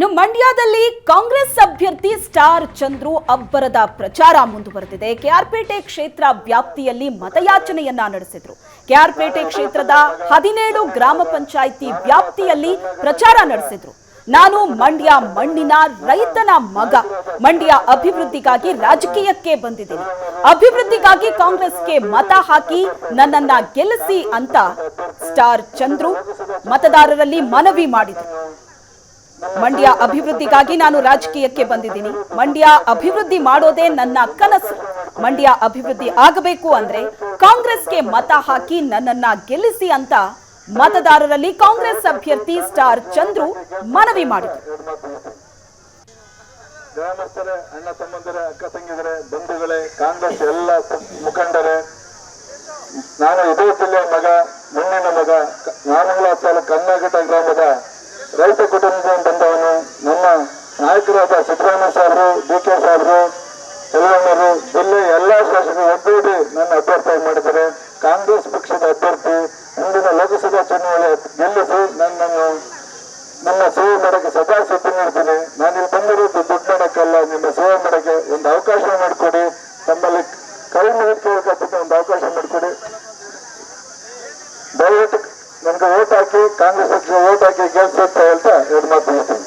ಇನ್ನು ಮಂಡ್ಯದಲ್ಲಿ ಕಾಂಗ್ರೆಸ್ ಅಭ್ಯರ್ಥಿ ಸ್ಟಾರ್ ಚಂದ್ರು ಅಬ್ಬರದ ಪ್ರಚಾರ ಮುಂದುವರೆದಿದೆ. ಕೆಆರ್ಪೇಟೆ ಕ್ಷೇತ್ರ ವ್ಯಾಪ್ತಿಯಲ್ಲಿ ಮತಯಾಚನೆಯನ್ನ ನಡೆಸಿದ್ರು. ಕೆಆರ್ಪೇಟೆ ಕ್ಷೇತ್ರದ ಹದಿನೇಳು ಗ್ರಾಮ ಪಂಚಾಯಿತಿ ವ್ಯಾಪ್ತಿಯಲ್ಲಿ ಪ್ರಚಾರ ನಡೆಸಿದ್ರು. ನಾನು ಮಂಡ್ಯ ಮಣ್ಣಿನ ರೈತನ ಮಗ. ಮಂಡ್ಯ ಅಭಿವೃದ್ಧಿಗಾಗಿ ರಾಜಕೀಯಕ್ಕೆ ಬಂದಿದ್ದೀನಿ. ಅಭಿವೃದ್ಧಿಗಾಗಿ ಕಾಂಗ್ರೆಸ್ಗೆ ಮತ ಹಾಕಿ ನನ್ನನ್ನ ಗೆಲ್ಲಿಸಿ ಅಂತ ಸ್ಟಾರ್ ಚಂದ್ರು ಮತದಾರರಲ್ಲಿ ಮನವಿ ಮಾಡಿದ್ರು. ಮಂಡ್ಯ ಅಭಿವೃದ್ಧಿಗಾಗಿ ನಾನು ರಾಜಕೀಯಕ್ಕೆ ಬಂದಿದ್ದೀನಿ. ಮಂಡ್ಯ ಅಭಿವೃದ್ಧಿ ಮಾಡೋದೇ ನನ್ನ ಕನಸು. ಮಂಡ್ಯ ಅಭಿವೃದ್ಧಿ ಆಗಬೇಕು ಅಂದ್ರೆ ಕಾಂಗ್ರೆಸ್ಗೆ ಮತ ಹಾಕಿ ನನ್ನನ್ನ ಗೆಲ್ಲಿಸಿ ಅಂತ ಮತದಾರರಲ್ಲಿ ಕಾಂಗ್ರೆಸ್ ಅಭ್ಯರ್ಥಿ ಸ್ಟಾರ್ ಚಂದ್ರು ಮನವಿ ಮಾಡಿದರು. ಗ್ರಾಮಸ್ಥರೇ, ಅಣ್ಣ ಬಂಧುಗಳೇ, ಕಾಂಗ್ರೆಸ್ ಎಲ್ಲ ಮುಖಂಡರೇ, ನಾನು ಇದೇ ಜಿಲ್ಲೆಯ ಮಗ, ಮಣ್ಣಿನ ಮಗ ನಾನು ತಾಲೂಕು ನಾಯಕರಾದ ಸಿದ್ದರಾಮಯ್ಯ ಸಾಹೇಬರು ಡಿ ಕೆ ಸಾಹೇಬರು ಚೆಲುವಣ್ಣರು ಜಿಲ್ಲೆ ಎಲ್ಲ ಶಾಸಕರು ಒಗ್ಗೂಡಿ ನನ್ನ ಅಭ್ಯರ್ಥಿಯಾಗಿ ಮಾಡಿದ್ದಾರೆ. ಕಾಂಗ್ರೆಸ್ ಪಕ್ಷದ ಅಭ್ಯರ್ಥಿ, ಮುಂದಿನ ಲೋಕಸಭಾ ಚುನಾವಣೆ ಗೆಲ್ಲಿಸಿ ನನ್ನನ್ನು ನನ್ನ ಸೇವೆ ಮಾಡಕ್ಕೆ ಸದಾ ಸಿದ್ಧ ಮಾಡ್ತೀನಿ ನಾನು ಇಲ್ಲಿ ಬಂದಿರೋದು ದುಡ್ಡು ಮಾಡೋಕ್ಕಲ್ಲ ನಿಮ್ಮ ಸೇವೆ ಮಾಡೋಕ್ಕೆ ಒಂದು ಅವಕಾಶ ಮಾಡಿಕೊಡಿ. ತಮ್ಮಲ್ಲಿ ಕೈ ಮುಗಿದು ಒಂದು ಅವಕಾಶ ಮಾಡಿಕೊಡಿ. ದಯವಿಟ್ಟು ನನಗೆ ಓಟ್ ಹಾಕಿ, ಕಾಂಗ್ರೆಸ್ ಪಕ್ಷ ಓಟ್ ಹಾಕಿ ಗೆಲ್ಸುತ್ತೆ ಅಂತ ಎರಡು ಮಾತು ಹೇಳ್ತೀನಿ.